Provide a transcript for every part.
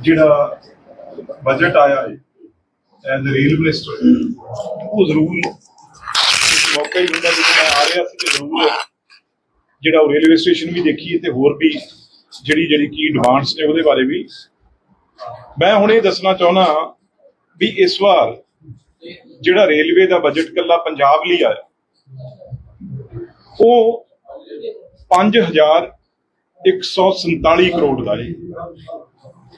ਜਿਹੜਾ ਬਜਟ ਆਇਆ ਹੈ ਐਜ਼ ਰੇਲ ਮਿਨਿਸਟਰ ਉਹ ਜ਼ਰੂਰ ਮੌਕਾ ਹੀ ਹੁੰਦਾ ਜਦੋਂ ਮੈਂ ਆ ਰਿਹਾ ਸੀ ਤੇ ਜ਼ਰੂਰ ਜਿਹੜਾ ਉਹ ਰੇਲਵੇ ਸਟੇਸ਼ਨ ਵੀ ਦੇਖੀਏ ਤੇ ਹੋਰ ਵੀ ਜਿਹੜੀ ਜਿਹੜੀ ਕੀ ਡਿਮਾਂਡਸ ਨੇ ਉਹਦੇ ਬਾਰੇ ਵੀ। ਮੈਂ ਹੁਣ ਇਹ ਦੱਸਣਾ ਚਾਹੁੰਦਾ ਵੀ ਇਸ ਵਾਰ ਜਿਹੜਾ ਰੇਲਵੇ ਦਾ ਬਜਟ ਕੱਲਾ ਪੰਜਾਬ ਲਈ ਆਇਆ, ਉਹ 5147 ਕਰੋੜ ਦਾ ਹੈ।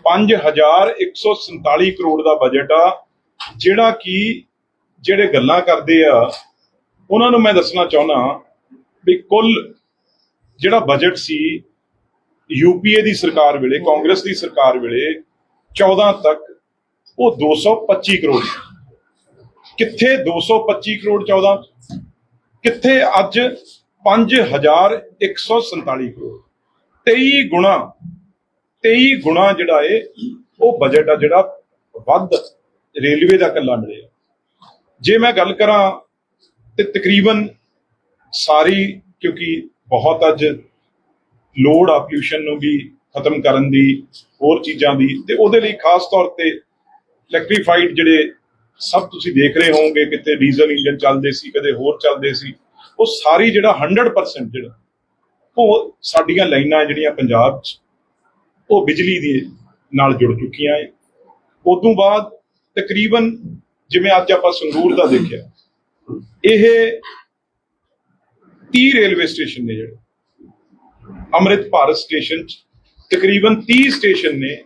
5147 ਕਰੋੜ ਦਾ ਬਜਟ ਆ, ਜਿਹੜਾ ਕਿ ਜਿਹੜੇ ਗੱਲਾਂ ਕਰਦੇ ਆ, ਉਹਨਾਂ ਨੂੰ ਮੈਂ ਦੱਸਣਾ ਚਾਹੁੰਦਾ ਵੀ ਕੁੱਲ ਜਿਹੜਾ ਬਜਟ ਸੀ ਯੂਪੀਏ ਦੀ ਸਰਕਾਰ ਵੇਲੇ, ਕਾਂਗਰਸ ਦੀ ਸਰਕਾਰ ਵੇਲੇ 14 ਤੱਕ ਉਹ 225 ਕਰੋੜ ਸੀ। ਕਿੱਥੇ 225 ਕਰੋੜ 14 ਕਿੱਥੇ ਅੱਜ 5147 ਕਰੋੜ 23 ਗੁਣਾ 23 ਗੁਣਾ ਜਿਹੜਾ ਏ, ਉਹ ਬਜਟ ਆ ਜਿਹੜਾ ਵੱਧ ਰੇਲਵੇ ਦਾ ਕੱਲਾ ਮਿਲਿਆ। ਜੇ ਮੈਂ ਗੱਲ ਕਰਾਂ ਤੇ ਤਕਰੀਬਨ ਸਾਰੀ, ਕਿਉਂਕਿ ਬਹੁਤ ਅੱਜ ਲੋੜ ਆ ਪੋਲਿਊਸ਼ਨ ਨੂੰ ਵੀ ਖਤਮ ਕਰਨ ਦੀ, ਹੋਰ ਚੀਜ਼ਾਂ ਦੀ, ਤੇ ਉਹਦੇ ਲਈ ਖਾਸ ਤੌਰ ਤੇ ਇਲੈਕਟ੍ਰੀਫਾਈਡ ਜਿਹੜੇ ਸਭ ਤੁਸੀਂ ਦੇਖ ਰਹੇ ਹੋਵੋਗੇ, ਕਿਤੇ ਡੀਜ਼ਲ ਇੰਜਨ ਚੱਲਦੇ ਸੀ, ਕਦੇ ਹੋਰ ਚੱਲਦੇ ਸੀ, ਉਹ ਸਾਰੀ ਜਿਹੜਾ 100% ਜਿਹੜਾ, ਉਹ ਸਾਡੀਆਂ ਲਾਈਨਾਂ ਜਿਹੜੀਆਂ ਪੰਜਾਬ 'ਚ ਉਹ ਬਿਜਲੀ ਦੇ ਨਾਲ ਜੁੜ ਚੁੱਕੀਆਂ ਹੈ ਉਦੋਂ ਬਾਅਦ ਤਕਰੀਬਨ ਜਿਵੇਂ ਅੱਜ ਆਪਾਂ ਸੰਗਰੂਰ ਦਾ ਦੇਖਿਆ, ਇਹ 30 ਰੇਲਵੇ ਸਟੇਸ਼ਨ ਨੇ ਜਿਹੜੇ, ਅੰਮ੍ਰਿਤ ਭਾਰਤ ਸਟੇਸ਼ਨ 'ਚ ਤਕਰੀਬਨ 30 ਸਟੇਸ਼ਨ ਨੇ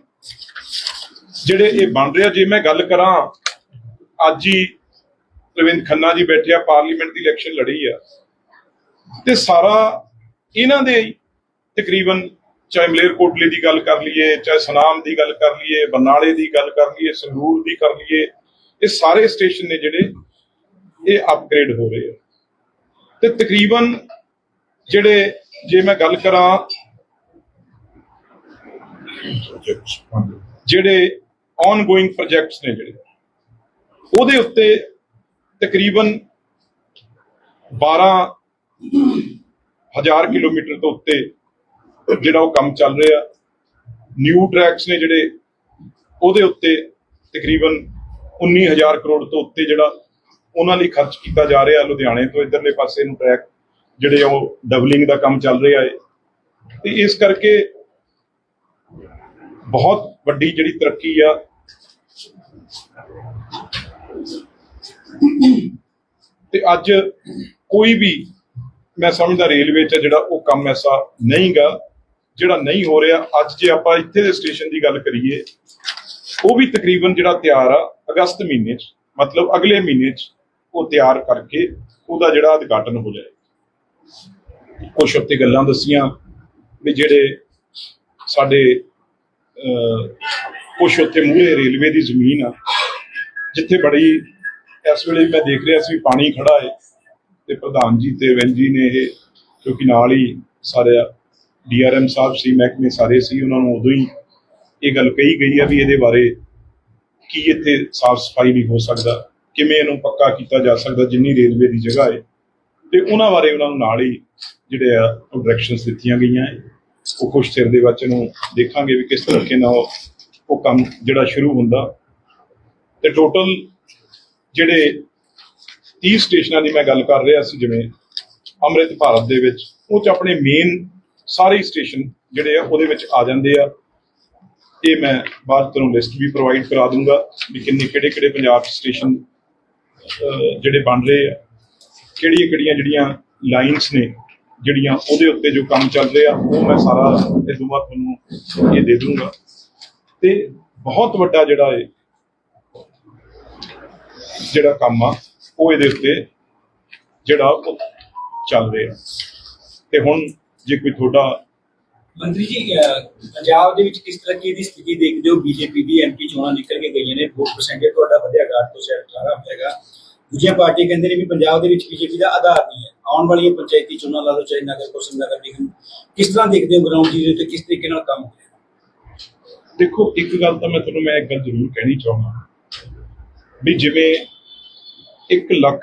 ਜਿਹੜੇ ਇਹ ਬਣ ਰਿਹਾ ਜੇ ਮੈਂ ਗੱਲ ਕਰਾਂ, ਅੱਜ ਹੀ ਰਵਿੰਦ ਖੰਨਾ ਜੀ ਬੈਠੇ ਆ, ਪਾਰਲੀਮੈਂਟ ਦੀ ਇਲੈਕਸ਼ਨ ਲੜੀ ਆ, ਤੇ ਸਾਰਾ ਇਹਨਾਂ ਦੇ ਤਕਰੀਬਨ ਚਾਹੇ ਮਲੇਰਕੋਟਲੇ ਦੀ ਗੱਲ ਕਰ ਲਈਏ, ਚਾਹੇ ਸਨਾਮ ਦੀ ਗੱਲ ਕਰ ਲਈਏ, ਬਰਨਾਲੇ ਦੀ ਗੱਲ ਕਰ ਲਈਏ, ਸੰਗਰੂਰ ਦੀ ਕਰ ਲਈਏ, ਇਹ ਸਾਰੇ ਸਟੇਸ਼ਨ ਨੇ ਜਿਹੜੇ ਇਹ ਅਪਗ੍ਰੇਡ ਹੋ ਰਹੇ ਆ। ਤੇ ਤਕਰੀਬਨ ਜਿਹੜੇ ਜੇ ਮੈਂ ਗੱਲ ਕਰਾਂ ਜਿਹੜੇ ਆਨਗੋਇੰਗ ਪ੍ਰੋਜੈਕਟਸ ਨੇ ਜਿਹੜੇ, ਉਹਦੇ ਉੱਤੇ ਤਕਰੀਬਨ 12 ਹਜ਼ਾਰ ਕਿਲੋਮੀਟਰ ਤੋਂ ਉੱਤੇ ਜਿਹੜਾ ਉਹ ਕੰਮ ਚੱਲ ਰਿਹਾ ਨਿਊ ਟਰੈਕਸ ਨੇ ਜਿਹੜੇ, ਉਹਦੇ ਉੱਤੇ ਤਕਰੀਬਨ 19000 ਕਰੋੜ ਤੋਂ ਉੱਤੇ ਜਿਹੜਾ ਉਹਨਾਂ ਲਈ ਖਰਚ ਕੀਤਾ ਜਾ ਰਿਹਾ ਲੁਧਿਆਣੇ ਤੋਂ ਇਧਰਲੇ ਪਾਸੇ ਨੂੰ ਟਰੈਕ ਜਿਹੜੇ ਉਹ ਡਬਲਿੰਗ ਦਾ ਕੰਮ ਚੱਲ ਰਿਹਾ ਹੈ ਤੇ ਇਸ ਕਰਕੇ ਬਹੁਤ ਵੱਡੀ ਜਿਹੜੀ ਤਰੱਕੀ ਆ, ਤੇ ਅੱਜ ਕੋਈ ਵੀ ਮੈਂ ਸਮਝਦਾ ਰੇਲਵੇ 'ਚ ਜਿਹੜਾ ਉਹ ਕੰਮ ਐਸਾ ਨਹੀਂਗਾ। ਜਿਹੜਾ ਨਹੀਂ ਹੋ ਰਿਹਾ, ਅੱਜ ਜੇ ਆਪਾਂ ਇੱਥੇ ਦੇ ਸਟੇਸ਼ਨ ਦੀ ਗੱਲ ਕਰੀਏ, ਉਹ ਵੀ ਤਕਰੀਬਨ ਜਿਹੜਾ ਤਿਆਰ ਆ, ਅਗਸਤ ਮਹੀਨੇ 'ਚ, ਮਤਲਬ ਅਗਲੇ ਮਹੀਨੇ 'ਚ ਉਹ ਤਿਆਰ ਕਰਕੇ ਉਹਦਾ ਜਿਹੜਾ ਉਦਘਾਟਨ ਹੋ ਜਾਏਗਾ ਕੁਝ ਉੱਤੇ ਗੱਲਾਂ ਦੱਸੀਆਂ ਵੀ ਜਿਹੜੇ ਸਾਡੇ ਕੁਝ ਉੱਥੇ ਮੂਹਰੇ ਰੇਲਵੇ ਦੀ ਜ਼ਮੀਨ ਆ, ਜਿੱਥੇ ਬੜੀ, ਇਸ ਵੇਲੇ ਮੈਂ ਦੇਖ ਰਿਹਾ ਸੀ ਪਾਣੀ ਖੜਾ ਹੈ ਤੇ ਪ੍ਰਧਾਨ ਜੀ ਤੇ ਵੈਨ ਜੀ ਨੇ ਇਹ ਕਿਉਂਕਿ ਨਾਲ ਹੀ ਸਾਰੇ ਡੀਆਰਐਮ ਸਾਹਿਬ ਸੀ, ਮਹਿਕਮੇ ਸਾਰੇ ਸੀ, ਉਹਨਾਂ ਨੂੰ ਉਦੋਂ ਹੀ ਇਹ ਗੱਲ ਕਹੀ ਗਈ ਆ ਵੀ ਇਹਦੇ ਬਾਰੇ ਕੀ ਇੱਥੇ ਸਾਫ਼ ਸਫ਼ਾਈ ਵੀ ਹੋ ਸਕਦਾ, ਕਿਵੇਂ ਇਹਨੂੰ ਪੱਕਾ ਕੀਤਾ ਜਾ ਸਕਦਾ, ਜਿੰਨੀ ਰੇਲਵੇ ਦੀ ਜਗ੍ਹਾ ਹੈ ਤੇ ਉਹਨਾਂ ਬਾਰੇ ਉਹਨਾਂ ਨੂੰ ਨਾਲ ਹੀ ਜਿਹੜੇ ਆ, ਉਹ ਡਾਇਰੈਕਸ਼ਨਸ ਦਿੱਤੀਆਂ ਗਈਆਂ ਹੈ ਉਹ ਕੁਝ ਸਿਰ ਦੇ ਵਿੱਚ ਨੂੰ ਦੇਖਾਂਗੇ ਵੀ ਕਿਸ ਤਰੀਕੇ ਨਾਲ ਉਹ- ਉਹ ਕੰਮ ਜਿਹੜਾ ਸ਼ੁਰੂ ਹੁੰਦਾ। ਤੇ ਟੋਟਲ ਜਿਹੜੇ 30 ਸਟੇਸ਼ਨਾਂ ਦੀ ਮੈਂ ਗੱਲ ਕਰ ਰਿਹਾ ਸੀ, ਜਿਵੇਂ ਅੰਮ੍ਰਿਤ ਭਾਰਤ ਦੇ ਵਿੱਚ, ਉਹ ਚ ਆਪਣੇ ਮੇਨ ਸਾਰੇ ਸਟੇਸ਼ਨ ਜਿਹੜੇ ਆ, ਉਹਦੇ ਵਿੱਚ ਆ ਜਾਂਦੇ ਆ। ਇਹ ਮੈਂ ਬਾਅਦ ਤੁਹਾਨੂੰ ਲਿਸਟ ਵੀ ਪ੍ਰੋਵਾਈਡ ਕਰਾ ਦੂੰਗਾ ਵੀ ਕਿੰਨੇ ਕਿਹੜੇ ਕਿਹੜੇ ਪੰਜਾਬ 'ਚ ਸਟੇਸ਼ਨ ਜਿਹੜੇ ਬਣ ਰਹੇ ਆ। ਕਿਹੜੀਆਂ ਕਿਹੜੀਆਂ ਜਿਹੜੀਆਂ ਲਾਈਨਸ ਨੇ, ਜਿਹੜੀਆਂ ਉਹਦੇ ਉੱਤੇ ਜੋ ਕੰਮ ਚੱਲ ਰਿਹਾ, ਉਹ ਮੈਂ ਸਾਰਾ ਇਸ ਤੋਂ ਬਾਅਦ ਤੁਹਾਨੂੰ ਇਹ ਦੇ ਦੂੰਗਾ। ਤੇ ਬਹੁਤ ਵੱਡਾ ਜਿਹੜਾ ਹੈ ਜਿਹੜਾ ਕੰਮ ਆ, ਉਹ ਇਹਦੇ ਉੱਤੇ ਜਿਹੜਾ ਉਹ ਚੱਲ ਰਿਹਾ। ਤੇ ਹੁਣ ਜੇ ਕੋਈ ਤੁਹਾਡਾ ਮੰਤਰੀ ਜੀ ਪੰਜਾਬ ਦੇ ਵਿੱਚ ਕਿਸ ਤਰ੍ਹਾਂ ਕੀ ਦੀ ਸਥਿਤੀ ਦੇਖਦੇ ਹੋ? ਬੀਜੇਪੀ ਦੀ ਐਮਪੀ ਚੋਣਾਂ ਨਿਕਲ ਕੇ ਗਈਆਂ ਨੇ ਵੋਟ ਪਰਸੈਂਟੇਜ ਤੁਹਾਡਾ ਵਧਿਆ ਘਾਟ ਤੋਂ ਸ਼ਾਇਦ 18 ਹੋਏਗਾ ਦੂਜੀਆਂ ਪਾਰਟੀਆਂ ਕਹਿੰਦੇ ਨੇ ਵੀ ਪੰਜਾਬ ਦੇ ਵਿੱਚ ਬੀਜੇਪੀ ਦਾ ਆਧਾਰ ਨਹੀਂ ਹੈ। ਆਉਣ ਵਾਲੀਆਂ ਪੰਚਾਇਤੀ ਚੋਣਾਂ ਲਾ ਲਓ ਚਾਹੇ ਨਗਰ ਕੌਂਸਲ ਨਗਰ ਨਿਗਮ ਕਿਸ ਤਰ੍ਹਾਂ ਦੇਖਦੇ ਹੋ ਗਰਾਊਂਡ ਜੀ ਦੇ ਉੱਤੇ ਕਿਸ ਤਰੀਕੇ ਨਾਲ ਕੰਮ ਹੋ ਰਿਹਾ ਦੇਖੋ ਇੱਕ ਗੱਲ ਤਾਂ ਮੈਂ ਤੁਹਾਨੂੰ ਮੈਂ ਇੱਕ ਗੱਲ ਜ਼ਰੂਰ ਕਹਿਣੀ ਚਾਹੁੰਦਾ ਵੀ ਜਿਵੇਂ 1 ਲੱਖ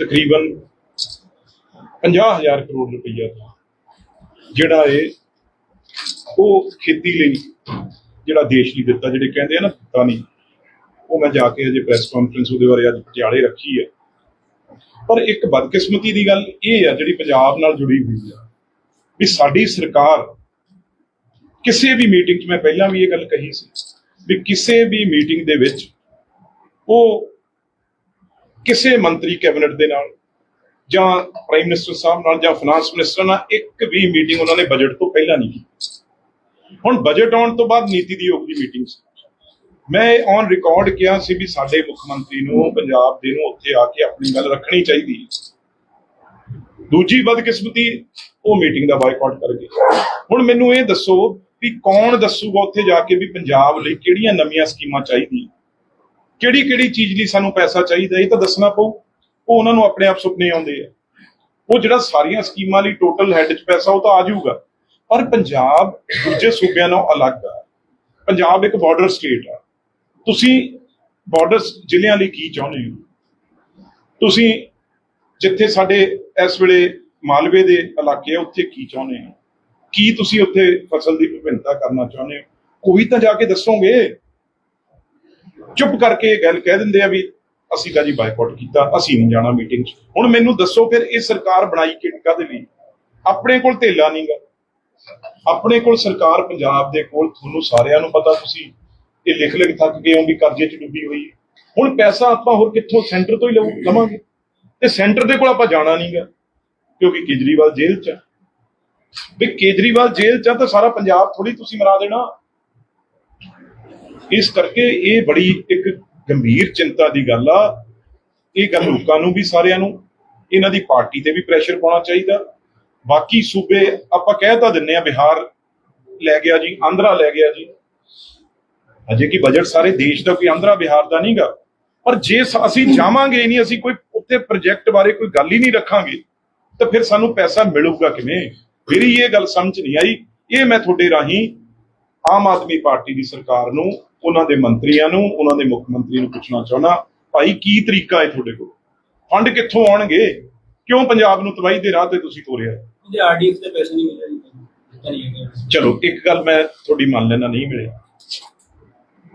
ਤਕਰੀਬਨ 50000 ਕਰੋੜ ਰੁਪਈਆ ਜਿਹੜਾ ਹੈ ਉਹ ਖੇਤੀ ਲਈ ਜਿਹੜਾ ਦੇਸ਼ ਲਈ ਦਿੱਤਾ, ਜਿਹੜੇ ਕਹਿੰਦੇ ਆ ਨਾ ਦਿੱਤਾ ਨਹੀਂ, ਉਹ ਮੈਂ ਜਾ ਕੇ ਅਜੇ ਪ੍ਰੈਸ ਕਾਨਫਰੰਸ ਉਹਦੇ ਬਾਰੇ ਅੱਜ ਪਟਿਆਲੇ ਰੱਖੀ ਹੈ ਪਰ ਇੱਕ ਬਦਕਿਸਮਤੀ ਦੀ ਗੱਲ ਇਹ ਆ ਜਿਹੜੀ ਪੰਜਾਬ ਨਾਲ ਜੁੜੀ ਹੋਈ ਆ, ਵੀ ਸਾਡੀ ਸਰਕਾਰ ਕਿਸੇ ਵੀ ਮੀਟਿੰਗ 'ਚ ਮੈਂ ਪਹਿਲਾਂ ਵੀ ਇਹ ਗੱਲ ਕਹੀ ਸੀ, ਵੀ ਕਿਸੇ ਵੀ ਮੀਟਿੰਗ ਦੇ ਵਿੱਚ ਉਹ ਕਿਸੇ ਮੰਤਰੀ ਕੈਬਨਿਟ ਦੇ ਨਾਲ ਜਾਂ ਪ੍ਰਾਈਮ ਮਿਨਿਸਟਰ ਸਾਹਿਬ ਨਾਲ ਜਾਂ ਫਾਈਨਾਂਸ ਮਿਨਿਸਟਰ ਨਾਲ ਇੱਕ ਵੀ ਮੀਟਿੰਗ ਉਹਨਾਂ ਨੇ ਬਜਟ ਤੋਂ ਪਹਿਲਾਂ ਨਹੀਂ ਕੀਤੀ। ਹੁਣ ਬਜਟ ਆਉਣ ਤੋਂ ਬਾਅਦ ਨੀਤੀ ਦੀ ਯੋਗ ਦੀ ਮੀਟਿੰਗ ਸੀ। ਮੈਂ ਔਨ ਰਿਕਾਰਡ ਕਿਹਾ ਸੀ ਵੀ ਸਾਡੇ ਮੁੱਖ ਮੰਤਰੀ ਨੂੰ, ਪੰਜਾਬ ਦੇ ਨੂੰ ਉੱਥੇ ਆ ਕੇ ਆਪਣੀ ਗੱਲ ਰੱਖਣੀ ਚਾਹੀਦੀ ਹੈ। ਦੂਜੀ ਬਦਕਿਸਮਤੀ ਉਹ ਮੀਟਿੰਗ ਦਾ ਬਾਈਕਾਟ ਕਰ ਗਏ ਹੁਣ ਮੈਨੂੰ ਇਹ ਦੱਸੋ ਵੀ ਕੌਣ ਦੱਸੂਗਾ ਉੱਥੇ ਜਾ ਕੇ ਵੀ ਪੰਜਾਬ ਲਈ ਕਿਹੜੀਆਂ ਨਵੀਆਂ ਸਕੀਮਾਂ ਚਾਹੀਦੀਆਂ? ਕਿਹੜੀ ਕਿਹੜੀ ਚੀਜ਼ ਲਈ ਸਾਨੂੰ ਪੈਸਾ ਚਾਹੀਦਾ ਇਹ ਤਾਂ ਦੱਸਣਾ ਪਊ। ਉਹ ਉਹਨਾਂ ਨੂੰ ਆਪਣੇ ਆਪ ਸੁਪਨੇ ਆਉਂਦੇ ਆ। ਉਹ ਜਿਹੜਾ ਸਾਰੀਆਂ ਸਕੀਮਾਂ ਲਈ ਟੋਟਲ ਹੈਡ 'ਚ ਪੈਸਾ, ਉਹ ਤਾਂ ਆ ਜਾਊਗਾ। ਪਰ ਪੰਜਾਬ ਦੂਜੇ ਸੂਬਿਆਂ ਨਾਲੋਂ ਅਲੱਗ ਆ। ਪੰਜਾਬ ਇੱਕ ਬਾਰਡਰ ਸਟੇਟ ਆ। ਤੁਸੀਂ ਬਾਰਡਰ ਜ਼ਿਲ੍ਹਿਆਂ ਲਈ ਕੀ ਚਾਹੁੰਦੇ ਹੋ? ਤੁਸੀਂ ਜਿੱਥੇ ਸਾਡੇ ਇਸ ਵੇਲੇ ਮਾਲਵੇ ਦੇ ਇਲਾਕੇ ਆ, ਉੱਥੇ ਕੀ ਚਾਹੁੰਦੇ ਹੋ? ਕੀ ਤੁਸੀਂ ਉੱਥੇ ਫਸਲ ਦੀ ਵਿਭਿੰਨਤਾ ਕਰਨਾ ਚਾਹੁੰਦੇ ਹੋ? ਕੋਈ ਤਾਂ ਜਾ ਕੇ ਦੱਸੋਗੇ? ਚੁੱਪ ਕਰਕੇ ਇਹ ਗੱਲ ਕਹਿ ਦਿੰਦੇ ਆ ਵੀ ਅਸੀਂ ਤਾਂ ਜੀ ਬਾਈਕਾਟ ਕੀਤਾ, ਅਸੀਂ ਨਹੀਂ ਜਾਣਾ ਮੀਟਿੰਗ 'ਚ। ਹੁਣ ਮੈਨੂੰ ਦੱਸੋ ਫਿਰ ਇਹ ਸਰਕਾਰ ਬਣਾਈ ਕਿਹੜੀ ਲਈ? ਆਪਣੇ ਕੋਲ ਧੇਲਾ ਨਹੀਂਗਾ। ਆਪਣੇ ਕੋਲ ਸਰਕਾਰ ਪੰਜਾਬ ਦੇ ਕੋਲ, ਤੁਹਾਨੂੰ ਸਾਰਿਆਂ ਨੂੰ ਪਤਾ ਤੁਸੀਂ, ਇਹ ਲਿਖ ਲਿਖ ਥੱਕ ਗਏ ਹੋ ਵੀ ਕਰਜ਼ੇ 'ਚ ਡੁੱਬੀ ਹੋਈ। ਹੈ ਹੁਣ ਪੈਸਾ ਆਪਾਂ ਹੋਰ ਕਿੱਥੋਂ ਸੈਂਟਰ ਤੋਂ ਹੀ ਲਵਾਂਗੇ। ਤੇ ਸੈਂਟਰ ਦੇ ਕੋਲ ਆਪਾਂ ਜਾਣਾ ਨਹੀਂਗਾ, ਕਿਉਂਕਿ ਕੇਜਰੀਵਾਲ ਜੇਲ੍ਹ 'ਚ ਆ। ਵੀ ਕੇਜਰੀਵਾਲ ਜੇਲ੍ਹ 'ਚ ਆ ਤਾਂ ਸਾਰਾ ਪੰਜਾਬ ਥੋੜੀ ਤੁਸੀਂ ਮਰਾ ਦੇਣਾ। ਇਸ ਕਰਕੇ ਇਹ ਬੜੀ ਇੱਕ ਗੰਭੀਰ ਚਿੰਤਾ ਦੀ ਗੱਲ ਆ। ਇਹ ਗੱਲ ਲੋਕਾਂ ਨੂੰ ਵੀ, ਸਾਰਿਆਂ ਨੂੰ। ਇਹਨਾਂ ਦੀ ਪਾਰਟੀ ਤੇ ਵੀ ਪ੍ਰੈਸ਼ਰ ਪਾਉਣਾ ਚਾਹੀਦਾ। ਬਾਕੀ ਸੂਬੇ ਆਪਾਂ ਕਹਿ ਤਾਂ ਦਿੰਨੇ ਆ, ਬਿਹਾਰ ਲੈ ਗਿਆ ਜੀ, ਆਂਧਰਾ ਲੈ ਗਿਆ ਜੀ। ਅਜੇ ਕੀ ਬਜਟ ਸਾਰੇ ਦੇਸ਼ ਦਾ ਕੋਈ ਆਂਧਰਾ, ਬਿਹਾਰ ਦਾ ਨਹੀਂਗਾ। ਪਰ ਜੇ ਅਸੀਂ ਜਾਵਾਂਗੇ ਨਹੀਂ, ਅਸੀਂ ਕੋਈ ਉੱਥੇ ਪ੍ਰੋਜੈਕਟ ਬਾਰੇ ਕੋਈ ਗੱਲ ਹੀ ਨਹੀਂ ਰੱਖਾਂਗੇ, ਤਾਂ ਫਿਰ ਸਾਨੂੰ ਪੈਸਾ ਮਿਲੂਗਾ ਕਿਵੇਂ? ਮੇਰੀ ਇਹ ਗੱਲ ਸਮਝ ਨਹੀਂ ਆਈ। ਇਹ ਮੈਂ ਤੁਹਾਡੇ ਰਾਹੀਂ ਆਮ ਆਦਮੀ ਪਾਰਟੀ ਦੀ ਸਰਕਾਰ ਨੂੰ ਉਹਨਾਂ ਦੇ ਮੰਤਰੀਆਂ ਨੂੰ ਉਹਨਾਂ ਦੇ ਮੁੱਖ ਮੰਤਰੀ ਨੂੰ ਪੁੱਛਣਾ ਚਾਹੁੰਦਾ ਭਾਈ ਕੀ ਤਰੀਕਾ ਹੈ ਤੁਹਾਡੇ ਕੋਲ? ਫੰਡ ਕਿੱਥੋਂ ਆਉਣਗੇ? ਕਿਉਂ ਪੰਜਾਬ ਨੂੰ ਤਬਾਹੀ ਦੇ ਰਾਹ ਤੇ ਤੁਸੀਂ ਤੋਰਿਆ? ਆਰਡੀਐਫ ਦੇ ਪੈਸੇ ਨਹੀਂ ਮਿਲੇ ਚਲੋ ਇੱਕ ਗੱਲ ਮੈਂ ਤੁਹਾਡੀ ਮੰਨ ਲੈਣਾ ਨਹੀਂ ਮਿਲੇ।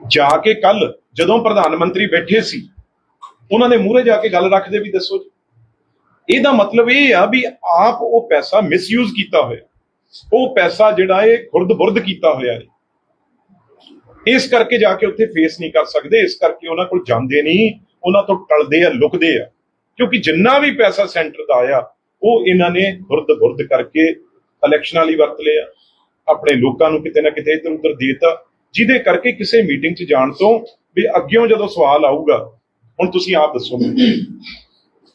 ਜਾ ਕੇ ਕੱਲ ਜਦੋਂ ਪ੍ਰਧਾਨ ਮੰਤਰੀ ਬੈਠੇ ਸੀ ਉਹਨਾਂ ਦੇ ਮੂਹਰੇ ਜਾ ਕੇ ਗੱਲ ਰੱਖਦੇ ਵੀ ਦੱਸੋ ਜੀ। ਇਹਦਾ ਮਤਲਬ ਇਹ ਆ ਵੀ ਆਪ ਉਹ ਪੈਸਾ ਮਿਸਯੂਜ਼ ਕੀਤਾ ਹੋਇਆ। ਉਹ ਪੈਸਾ ਜਿਹੜਾ ਇਹ ਖੁਰਦ-ਬੁਰਦ ਕੀਤਾ ਹੋਇਆ ਹੈ। ਇਸ ਕਰਕੇ ਜਾ ਕੇ ਉੱਥੇ ਫੇਸ ਨਹੀਂ ਕਰ ਸਕਦੇ ਇਸ ਕਰਕੇ ਉਹਨਾਂ ਕੋਲ ਜਾਂਦੇ ਨਹੀਂ ਉਹਨਾਂ ਤੋਂ ਟਲਦੇ ਆ ਲੁਕਦੇ ਆ ਕਿਉਂਕਿ ਜਿੰਨਾ ਵੀ ਪੈਸਾ ਸੈਂਟਰ ਦਾ ਆਇਆ ਉਹ ਇਹਨਾਂ ਨੇ ਖੁਰਦ-ਬੁਰਦ ਕਰਕੇ ਇਲੈਕਸ਼ਨਾਂ ਲਈ ਵਰਤ ਲਿਆ ਆਪਣੇ ਲੋਕਾਂ ਨੂੰ ਕਿਤੇ ਨਾ ਕਿਤੇ ਇੱਧਰ ਉੱਧਰ ਦੇਤਾ ਜਿਹਦੇ ਕਰਕੇ ਕਿਸੇ ਮੀਟਿੰਗ 'ਚ ਜਾਣ ਤੋਂ ਵੀ ਅੱਗਿਓਂ ਜਦੋਂ ਸਵਾਲ ਆਊਗਾ ਹੁਣ ਤੁਸੀਂ ਆਪ ਦੱਸੋ ਮੈਨੂੰ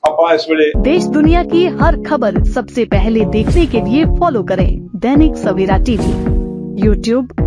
ਆਪਾਂ ਇਸ ਵੇਲੇ देश दुनिया की हर खबर सबसे पहले देखने के लिए फॉलो करें दैनिक सवेरा टीवी यूट्यूब